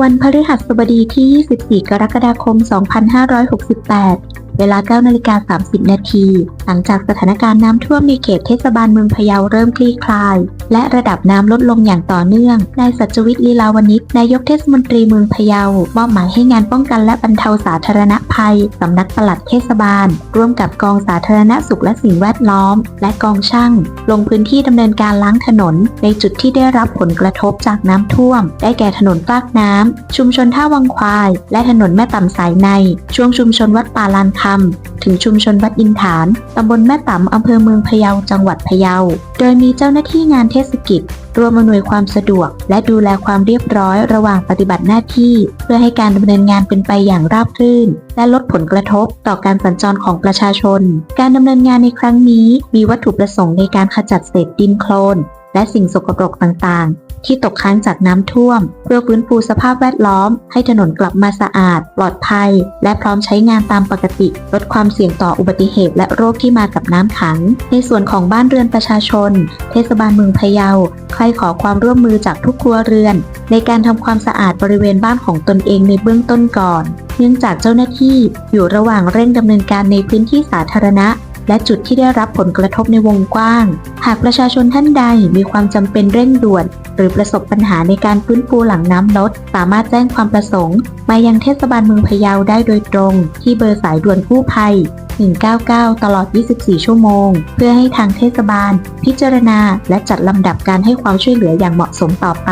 วันพฤหัสบดีที่ 24 กรกฎาคม 2568 เวลา 9 นาฬิกา 30 นาที หลังจากสถานการณ์น้ำท่วมในเขตเทศบาลเมืองพะเยาเริ่มคลี่คลาย และระดับน้ำลดลงอย่างต่อเนื่อง นายสัจวิทย์ลีลาวณิชนายกเทศมนตรีเมืองพะเยามอบหมายให้งานป้องกันและบรรเทาสาธารณภัยสำนักปลัดเทศบาล ร่วมกับกองสาธารณสุขและสิ่งแวดล้อม และกองช่าง ลงพื้นที่ดำเนินการล้างถนน ในจุดที่ได้รับผลกระทบจากน้ำท่วม ได้แก่ถนนฟากน้ำชุมชนท่าวังควาย และถนนแม่ต่ำสายใน ช่วงชุมชนวัดป่าลานคำถึงชุมชนวัดอินฐานตำบลแม่ต่ำอำเภอเมืองพะเยาจังหวัดพะเยา โดยมีเจ้าหน้าที่งานเทศกิจร่วมอำนวยความสะดวก และดูแลความเรียบร้อยระหว่างปฏิบัติหน้าที่ เพื่อให้การดำเนินงานเป็นไปอย่างราบรื่น และลดผลกระทบต่อการสัญจรของประชาชน การดำเนินงานในครั้งนี้ มีวัตถุประสงค์ในการขจัดเศษดินโคลน และสิ่งสกปรกต่างๆ ที่ตกค้างจากน้ำท่วม เพื่อฟื้นฟูสภาพแวดล้อม ให้ถนนกลับมาสะอาด ปลอดภัย และพร้อมใช้งานตามปกติ ลดความเสี่ยงต่ออุบัติเหตุและโรคที่มากับน้ำขัง ในส่วนของบ้านเรือนประชาชน เทศบาลเมืองพะเยาใครขอความร่วมมือจากทุกครัวเรือน ในการทำความสะอาดบริเวณบ้านของตนเองในเบื้องต้นก่อน เนื่องจากเจ้าหน้าที่อยู่ระหว่างเร่งดำเนินการในพื้นที่สาธารณะ และจุดที่ได้รับผลกระทบในวงกว้าง หากประชาชนท่านใดมีความจำเป็นเร่งด่วน หรือประสบปัญหาในการฟื้นฟูหลังน้ำลด สามารถแจ้งความประสงค์ มายังเทศบาลเมืองพะเยาได้โดยตรง ที่เบอร์สายด่วนกู้ภัย 199 ตลอด 24 ชั่วโมง เพื่อให้ทางเทศบาล พิจารณา และจัดลำดับการให้ความช่วยเหลืออย่างเหมาะสมต่อไป